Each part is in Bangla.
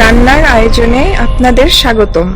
রান্নার আয়োজনে আপনাদের স্বাগতম।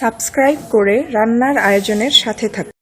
সাবস্ক্রাইব করে রান্নার আয়োজনের সাথে থাকুন।